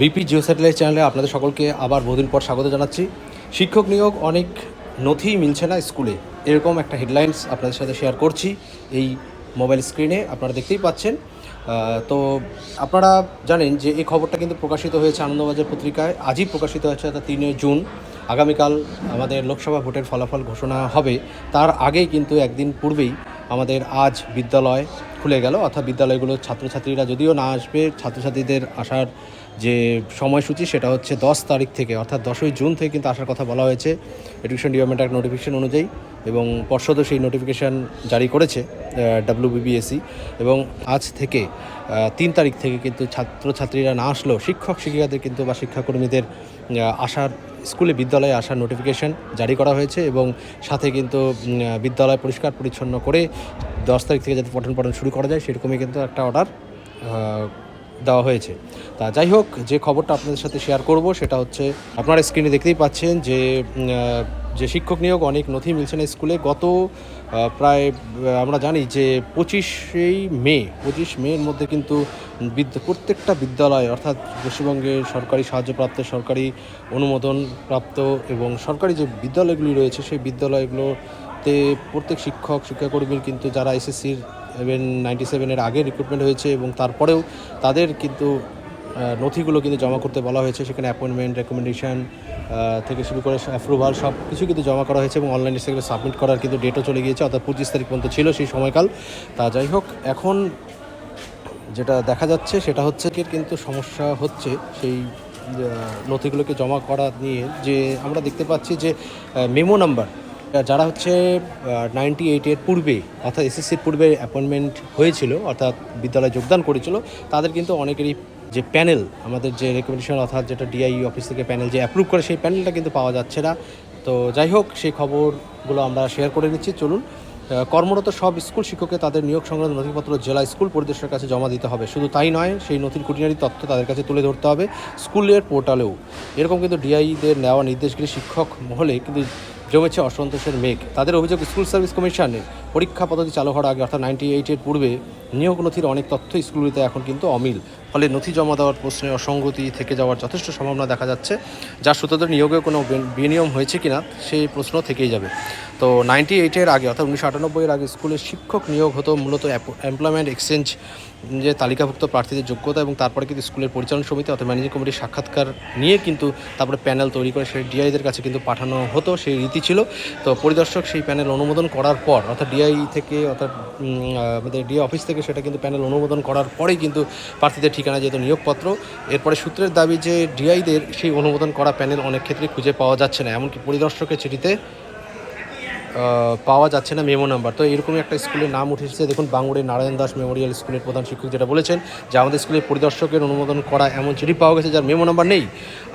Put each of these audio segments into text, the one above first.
BP Jio satellite চ্যানেলে আপনাদের সকলকে আবার বহুদিন পর স্বাগত জানাচ্ছি। শিক্ষক নিয়োগ অনেক নথি মিলছে না স্কুলে। এরকম একটা হেডলাইন্স আপনাদের সাথে শেয়ার করছি এই মোবাইল স্ক্রিনে আপনারা দেখতেই পাচ্ছেন। তো আপনারা জানেন যে এই খবরটা কিন্তু প্রকাশিত হয়েছে আনন্দবাজার পত্রিকায়। আজই প্রকাশিত হয়েছে অর্থাৎ তিনে জুন। আগামীকাল আমাদের লোকসভা ভোটের ফলাফল ঘোষণা হবে। তার আগেই কিন্তু একদিন পূর্বেই আমাদের আজ বিদ্যালয় খুলে গেল। অর্থাৎ বিদ্যালয়গুলোর ছাত্রছাত্রীরা যদিও না আসবে, ছাত্রছাত্রীদের আসার যে সময়সূচি সেটা হচ্ছে দশ তারিখ থেকে, অর্থাৎ দশই জুন থেকে কিন্তু আসার কথা বলা হয়েছে। এডুকেশন ডিপার্টমেন্ট এক নোটিফিকেশন অনুযায়ী এবং পর্ষদও সেই নোটিফিকেশান জারি করেছে ডাব্লিউবিবিএসি এবং আজ থেকে তিন তারিখ থেকে কিন্তু ছাত্রছাত্রীরা না আসলেও শিক্ষক শিক্ষিকাদের কিন্তু বা শিক্ষাকর্মীদের আসার, স্কুলে বিদ্যালয়ে আসার নোটিফিকেশন জারি করা হয়েছে এবং সাথে কিন্তু বিদ্যালয় পরিষ্কার পরিচ্ছন্ন করে দশ তারিখ থেকে যাতে পঠন পাঠন শুরু করা যায় সেরকমই কিন্তু একটা অর্ডার দেওয়া হয়েছে। তা যাই হোক, যে খবরটা আপনাদের সাথে শেয়ার করব সেটা হচ্ছে, আপনারা স্ক্রিনে দেখতেই পাচ্ছেন যে যে শিক্ষক নিয়োগ, অনেক নথি মিলছে না স্কুলে। গত প্রায় আমরা জানি যে পঁচিশেই মে, পঁচিশ মের মধ্যে কিন্তু বিদ্যা, প্রত্যেকটা বিদ্যালয়, অর্থাৎ পশ্চিমবঙ্গের সরকারি সাহায্যপ্রাপ্ত, সরকারি অনুমোদন প্রাপ্ত এবং সরকারি যে বিদ্যালয়গুলি রয়েছে, সেই বিদ্যালয়গুলোতে প্রত্যেক শিক্ষক, শিক্ষাকর্মীর কিন্তু যারা এসএসসির ইভেন নাইনটি সেভেনের আগে রিক্রুটমেন্ট হয়েছে এবং তারপরেও তাদের কিন্তু নথিগুলো কিন্তু জমা করতে বলা হয়েছে। সেখানে অ্যাপয়েন্টমেন্ট রেকমেন্ডেশন থেকে শুরু করে অ্যাপ্রুভাল সব কিছু কিন্তু জমা করা হয়েছে এবং অনলাইনে সেগুলো সাবমিট করার কিন্তু ডেটও চলে গিয়েছে, অর্থাৎ পঁচিশ তারিখ পর্যন্ত ছিল সেই সময়কাল। তা যাই হোক, এখন যেটা দেখা যাচ্ছে সেটা হচ্ছে কি কিন্তু সমস্যা হচ্ছে সেই নথিগুলোকে জমা করা নিয়ে যে আমরা দেখতে পাচ্ছি যে মেমো নাম্বার যারা হচ্ছে নাইনটি এইটের পূর্বে, অর্থাৎ এসএসসির পূর্বে অ্যাপয়েন্টমেন্ট হয়েছিল, অর্থাৎ বিদ্যালয়ে যোগদান করেছিল, তাদের কিন্তু অনেকেরই যে প্যানেল আমাদের যে রেকমেন্ডেশন অর্থাৎ যেটা ডিআই অফিস থেকে প্যানেল যে অ্যাপ্রুভ করে, সেই প্যানেলটা কিন্তু পাওয়া যাচ্ছে না। তো যাই হোক, সেই খবরগুলো আমরা শেয়ার করে নিচ্ছি। চলুন কর্মরত সব স্কুল শিক্ষককে তাদের নিয়োগ সংক্রান্ত নথিপত্র জেলা স্কুল পরিদর্শকের কাছে জমা দিতে হবে। শুধু তাই নয়, সেই নথির খুঁটিনাটি তথ্য তাদের কাছে তুলে ধরতে হবে স্কুলের পোর্টালেও। এরকম কিন্তু ডিআইদের নেওয়া নির্দেশগুলি শিক্ষক মহলে কিন্তু জমেছে অসন্তোষের মেঘ। তাদের অভিযোগ, স্কুল সার্ভিস কমিশনে পরীক্ষা পদ্ধতি চালু হওয়ার আগে, অর্থাৎ নাইনটি এইটের পূর্বে, নিয়োগ নথির অনেক তথ্য স্কুলগুলিতে এখন কিন্তু অমিল। ফলে নথি জমা দেওয়ার প্রশ্নে অসঙ্গতি থেকে যাওয়ার যথেষ্ট সম্ভাবনা দেখা যাচ্ছে যার সূত্রে নিয়োগে কোনো বিনিয়ম হয়েছে কিনা সেই প্রশ্ন থেকেই যাবে। তো নাইনটি এইটের আগে অর্থাৎ উনিশশো আটানব্বইয়ের আগে স্কুলে শিক্ষক নিয়োগ হতো, মূলত এমপ্লয়মেন্ট এক্সচেঞ্জ যে তালিকাভুক্ত প্রার্থীদের যোগ্যতা এবং তারপরে কিন্তু স্কুলের পরিচালন সমিতি অর্থাৎ ম্যানেজিং কমিটির সাক্ষাৎকার নিয়ে কিন্তু তারপরে প্যানেল তৈরি করে সেই ডিআইদের কাছে কিন্তু পাঠানো হতো, সেই রীতি ছিল। তো পরিদর্শক সেই প্যানেল অনুমোদন করার পর, অর্থাৎ ডিআই থেকে অর্থাৎ আমাদের ডিআই অফিস থেকে সেটা কিন্তু প্যানেল অনুমোদন করার পরেই কিন্তু প্রার্থীদের ঠিকানা যেত নিয়োগপত্র, এরপরে সূত্রের দাবি যে ডিআইদের সেই অনুমোদন করা প্যানেল অনেক ক্ষেত্রে খুঁজে পাওয়া যাচ্ছে না, এমনকি পরিদর্শকের চিঠিতে পাওয়া যাচ্ছে না মেমো নাম্বার। তো এরকমই একটা স্কুলের নাম উঠে এসেছে। দেখুন, বাঙ্গুড়ির নারায়ণ দাস মেমোরিয়াল স্কুলের প্রধান শিক্ষক যেটা বলেছেন যে আমাদের স্কুলের পরিদর্শকের অনুমোদন করা এমন চিঠি পাওয়া গেছে যার মেমো নাম্বার নেই।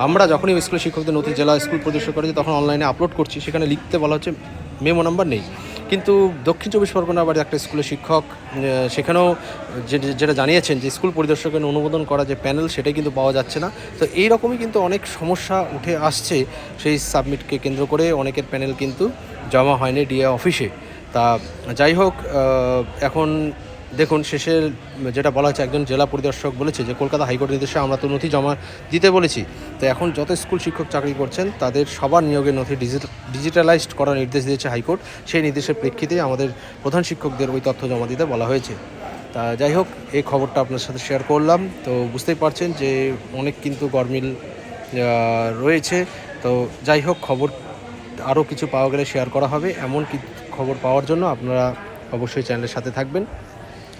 আমরা যখনই স্কুলের শিক্ষকদের নথি জেলা স্কুল পরিদর্শক করেছি তখন অনলাইনে আপলোড করছি, সেখানে লিখতে বলা হচ্ছে মেমো নাম্বার নেই। কিন্তু দক্ষিণ চব্বিশ পরগনা আবার একটা স্কুলের শিক্ষক সেখানেও যেটা জানিয়েছেন যে স্কুল পরিদর্শকের অনুমোদন করা যে প্যানেল সেটাই কিন্তু পাওয়া যাচ্ছে না। তো এই রকমই কিন্তু অনেক সমস্যা উঠে আসছে সেই সাবমিটকে কেন্দ্র করে। অনেকের প্যানেল কিন্তু জমা হয়নি ডিএ অফিসে। তা যাই হোক এখন দেখুন শেষের যেটা বলা হচ্ছে, একজন জেলা পরিদর্শক বলেছে যে, কলকাতা হাইকোর্ট নির্দেশে আমরা তো নথি জমা দিতে বলেছি। তো এখন যত স্কুল শিক্ষক চাকরি করছেন, তাদের সবার নিয়োগের নথি ডিজিটালাইজড করার নির্দেশ দিয়েছে হাইকোর্ট। সেই নির্দেশের প্রেক্ষিতে আমাদের প্রধান শিক্ষকদের ওই তথ্য জমা দিতে বলা হয়েছে। তা যাই হোক, এই খবরটা আপনার সাথে শেয়ার করলাম। তো বুঝতেই পারছেন যে, অনেক কিন্তু গরমিল রয়েছে। তো যাই হোক, খবর আরও কিছু পাওয়া গেলে শেয়ার করা হবে। এমন কি খবর পাওয়ার জন্য আপনারা অবশ্যই চ্যানেলের সাথে থাকবেন।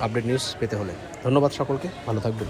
আপডেট নিউজ পেতে হলে। ধন্যবাদ সকলকে ভালো থাকবেন।